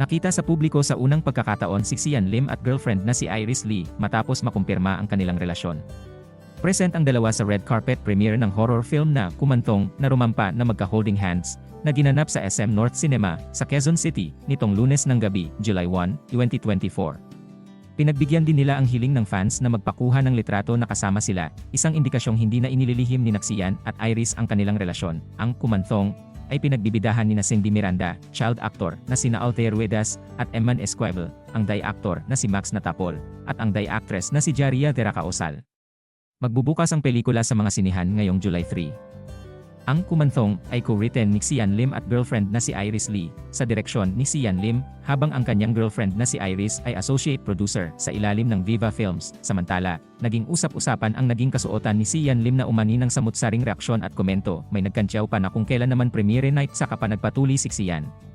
Nakita sa publiko sa unang pagkakataon si Xian Lim at girlfriend na si Iris Lee matapos makumpirma ang kanilang relasyon. Present ang dalawa sa red carpet premiere ng horror film na Kumantong na rumampa na magka-holding hands na ginanap sa SM North Cinema sa Quezon City nitong lunes ng gabi, July 1, 2024. Pinagbigyan din nila ang hiling ng fans na magpakuha ng litrato na kasama sila, isang indikasyong hindi na inililihim ni Naxian at Iris ang kanilang relasyon. Ang Kumantong ay pinagbibidahan ni na Cindy Miranda, child actor na sina Altair Ruedas at Eman Esquivel, ang day actor na si Max Natapol, at ang day actress na si Jaria Teracaosal. Magbubukas ang pelikula sa mga sinihan ngayong July 3. Ang Kumantong ay co-written ni Xian Lim at girlfriend na si Iris Lee, sa direksyon ni Xian Lim, habang ang kanyang girlfriend na si Iris ay associate producer sa ilalim ng Viva Films. Samantala, naging usap-usapan ang naging kasuotan ni Xian Lim na umani ng samut-saring reaksyon at komento, may nagkantyaw pa na kung kailan naman premiere night saka pa nagpatuli si Xian.